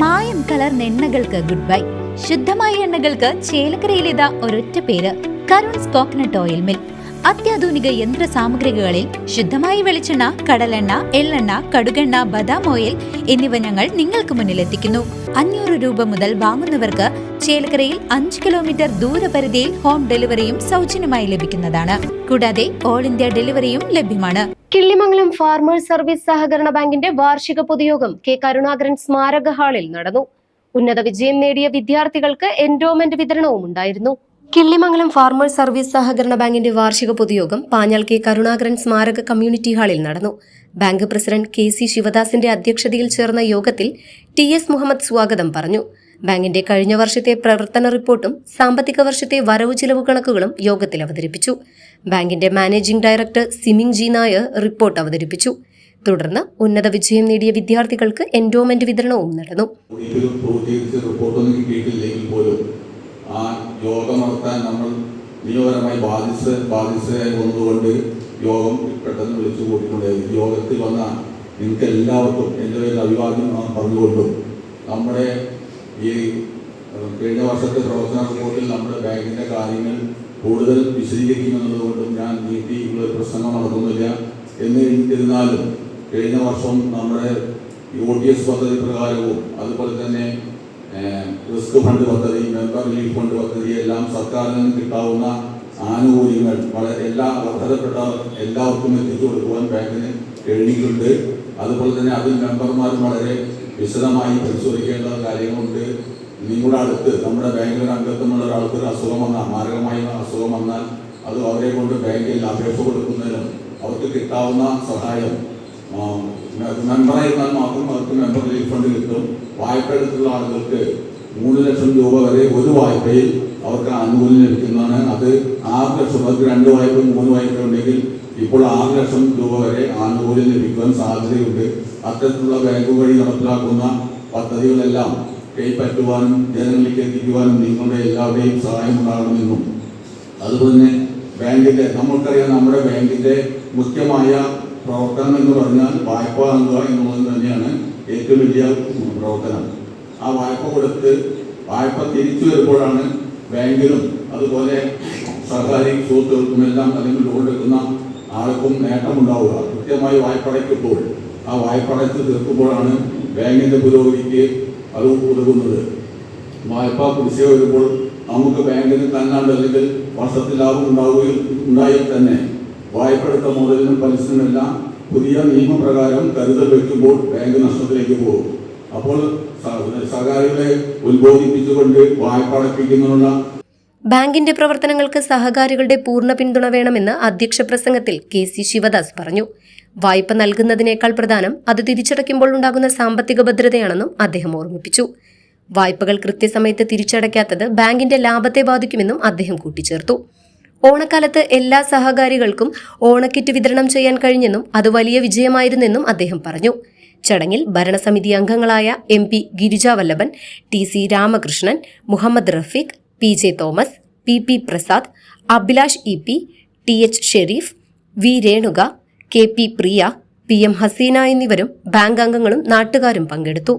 മായം കലർന്ന എണ്ണകൾക്ക് good bye ശുദ്ധമായ എണ്ണകൾക്ക് ചേലക്കരയിലിതാ ഒരൊറ്റ പേര്. Karun's coconut oil mill. അത്യാധുനിക യന്ത്ര സാമഗ്രികളിൽ ശുദ്ധമായ വെളിച്ചെണ്ണ കടലെണ്ണ എള്ളെണ്ണ കടുകെണ്ണ ബദാം ഓയിൽ എന്നിവ ഞങ്ങൾ നിങ്ങൾക്ക് മുന്നിലെത്തിക്കുന്നു. അഞ്ഞൂറ് രൂപ മുതൽ വാങ്ങുന്നവർക്ക് ചേലക്കരയിൽ അഞ്ച് കിലോമീറ്റർ ദൂരപരിധിയിൽ ഹോം ഡെലിവറിയും സൗജന്യമായി ലഭിക്കുന്നതാണ്. കൂടാതെ ഓൾ ഇന്ത്യ ഡെലിവറിയും ലഭ്യമാണ്. കിള്ളിമംഗലം ഫാർമേഴ്സ് സർവീസ് സഹകരണ ബാങ്കിന്റെ വാർഷിക പൊതുയോഗം കെ കരുണാകരൻ സ്മാരക ഹാളിൽ നടന്നു. ഉന്നത വിജയം നേടിയ വിദ്യാർത്ഥികൾക്ക് എൻഡോമെന്റ് വിതരണവും ഉണ്ടായിരുന്നു. കിള്ളിമംഗലം ഫാർമേഴ്സ് സർവീസ് സഹകരണ ബാങ്കിന്റെ വാർഷിക പൊതുയോഗം പാഞ്ഞാൽ കെ കരുണാകരൻ സ്മാരക കമ്മ്യൂണിറ്റി ഹാളിൽ നടന്നു. ബാങ്ക് പ്രസിഡന്റ് കെ സി ശിവദാസിന്റെ അധ്യക്ഷതയിൽ ചേർന്ന യോഗത്തിൽ ടി എസ് മുഹമ്മദ് സ്വാഗതം പറഞ്ഞു. ബാങ്കിന്റെ കഴിഞ്ഞ വർഷത്തെ പ്രവർത്തന റിപ്പോർട്ടും സാമ്പത്തിക വർഷത്തെ വരവ് ചിലവ് കണക്കുകളും യോഗത്തിൽ അവതരിപ്പിച്ചു. ബാങ്കിന്റെ മാനേജിംഗ് ഡയറക്ടർ സിമിങ് ജി നായർ റിപ്പോർട്ട് അവതരിപ്പിച്ചു. തുടർന്ന് ഉന്നത വിജയം നേടിയ വിദ്യാർത്ഥികൾക്ക് എൻഡോമെന്റ് വിതരണവും നടന്നു. ആ യോഗം നടത്താൻ നമ്മൾ നിയമപരമായി ബാധിച്ച് ബാധിച്ചതായി വന്നുകൊണ്ട് യോഗം പെട്ടെന്ന് വിളിച്ചു കൂട്ടിക്കൊണ്ടായിരുന്നു യോഗത്തിൽ വന്ന നിങ്ങൾക്ക് എല്ലാവർക്കും എന്റെ പേരിൽ അഭിവാദ്യം പറഞ്ഞുകൊണ്ടും നമ്മുടെ ഈ കഴിഞ്ഞ വർഷത്തെ പ്രവർത്തന റിപ്പോർട്ടിൽ നമ്മുടെ ബാങ്കിന്റെ കാര്യങ്ങൾ കൂടുതൽ വിശദീകരിക്കുമെന്നതുകൊണ്ടും ഞാൻ നീട്ടി ഇവിടെ പ്രസംഗം നടത്തുന്നില്ല. എന്നിരുന്നാലും കഴിഞ്ഞ വർഷം നമ്മുടെ ഒ ടി എസ് പദ്ധതി പ്രകാരവും അതുപോലെ തന്നെ റിസ്ക് ഫണ്ട് പദ്ധതി മെമ്പർ റിലീഫ് ഫണ്ട് പദ്ധതി എല്ലാം സർക്കാരിൽ നിന്ന് കിട്ടാവുന്ന ആനുകൂല്യങ്ങൾ വളരെ എല്ലാ അർഹതപ്പെട്ട എല്ലാവർക്കും എത്തിച്ചു കൊടുക്കുവാൻ ബാങ്കിന് കഴിഞ്ഞിട്ടുണ്ട് അതുപോലെ തന്നെ അതിൽ മെമ്പർമാർ വളരെ വിശദമായി പരിശോധിക്കേണ്ട കാര്യങ്ങളുണ്ട്. നിങ്ങളുടെ അടുത്ത് നമ്മുടെ ബാങ്കിലൊരു അംഗത്വമുള്ള ഒരാൾക്ക് ഒരു അസുഖം വന്നാൽ മാരകമായ അസുഖം വന്നാൽ അത് അവരെ കൊണ്ട് ബാങ്കിൽ അപേക്ഷ കൊടുക്കുന്നതിനും അവർക്ക് കിട്ടാവുന്ന സഹായം മെമ്പറായിരുന്നാൽ മാത്രം അവർക്ക് മെമ്പർ റിലീഫ് ഫണ്ട് കിട്ടും. വായ്പ എടുത്തുള്ള ആളുകൾക്ക് മൂന്ന് ലക്ഷം രൂപ വരെ ഒരു വായ്പയിൽ അവർക്ക് ആനുകൂല്യം ലഭിക്കുന്നതാണ്. അത് ആറ് ലക്ഷം അവർക്ക് രണ്ട് വായ്പ മൂന്ന് വായ്പ ഉണ്ടെങ്കിൽ ഇപ്പോൾ ആറ് ലക്ഷം രൂപ വരെ ആനുകൂല്യം ലഭിക്കുവാൻ സാധ്യതയുണ്ട്. അത്തരത്തിലുള്ള ബാങ്ക് വഴി നടപ്പിലാക്കുന്ന പദ്ധതികളെല്ലാം കൈപ്പറ്റുവാനും ജനങ്ങളിലേക്ക് എത്തിക്കുവാനും നിങ്ങളുടെ എല്ലാവരുടെയും സഹായം ഉണ്ടാകണമെന്നും. അതുപോലെ തന്നെ ബാങ്കിന്റെ നമ്മൾക്കറിയാം നമ്മുടെ ബാങ്കിന്റെ മുഖ്യമായ പ്രവർത്തനം എന്ന് പറഞ്ഞാൽ വായ്പ നൽകുക എന്നുള്ളത് തന്നെയാണ് ഏറ്റവും വലിയ പ്രവർത്തനം. ആ വായ്പ കൊടുത്ത് വായ്പ തിരിച്ചു വരുമ്പോഴാണ് ബാങ്കിനും അതുപോലെ സർക്കാരി സുഹൃത്തുക്കൾക്കും എല്ലാം അല്ലെങ്കിൽ ലോൺ എടുക്കുന്ന ആൾക്കും നേട്ടമുണ്ടാവുക. കൃത്യമായി വായ്പ അടയ്ക്കുമ്പോൾ ആ വായ്പ അടച്ച് തീർക്കുമ്പോഴാണ് ബാങ്കിന്റെ പുരോഗതിക്ക് അത് ഉതകുന്നത്. വായ്പ കുടിശ്ശിക വരുമ്പോൾ നമുക്ക് ബാങ്കിന് തന്നാണ്ട് അല്ലെങ്കിൽ വർഷത്തിൽ ലാഭം ഉണ്ടാവുകയും ഉണ്ടായാൽ തന്നെ വായ്പ എടുത്ത മുതലിനും പലിശനുമെല്ലാം പുതിയ നിയമപ്രകാരം കരുതൽ വയ്ക്കുമ്പോൾ ബാങ്ക് നഷ്ടത്തിലേക്ക് പോകും. അപ്പോൾ സഹകാരികളെ ഉത്ബോധിപ്പിച്ചുകൊണ്ട് വായ്പ അടപ്പിക്കുന്നതിനുള്ള ബാങ്കിന്റെ പ്രവർത്തനങ്ങൾക്ക് സഹകാരികളുടെ പൂർണ പിന്തുണ വേണമെന്ന് അധ്യക്ഷ പ്രസംഗത്തിൽ കെ സി ശിവദാസ് പറഞ്ഞു. വായ്പ നൽകുന്നതിനേക്കാൾ പ്രധാനം അത് തിരിച്ചടയ്ക്കുമ്പോൾ ഉണ്ടാകുന്ന സാമ്പത്തിക ഭദ്രതയാണെന്നും അദ്ദേഹം ഓർമ്മിപ്പിച്ചു. വായ്പകൾ കൃത്യസമയത്ത് തിരിച്ചടയ്ക്കാത്തത് ബാങ്കിന്റെ ലാഭത്തെ ബാധിക്കുമെന്നും അദ്ദേഹം കൂട്ടിച്ചേർത്തു. ഓണക്കാലത്ത് എല്ലാ സഹകാരികൾക്കും ഓണക്കിറ്റ് വിതരണം ചെയ്യാൻ കഴിഞ്ഞെന്നും അത് വലിയ വിജയമായിരുന്നെന്നും അദ്ദേഹം പറഞ്ഞു. ചടങ്ങിൽ ഭരണസമിതി അംഗങ്ങളായ M P Girija Vallabhan T C Ramakrishnan Muhammad Rafeeq P J Thomas P P Prasad Abhilash E P T H Sherif V Renuka K P Priya P M Haseena എന്നിവരും ബാങ്ക് അംഗങ്ങളും നാട്ടുകാരും പങ്കെടുത്തു.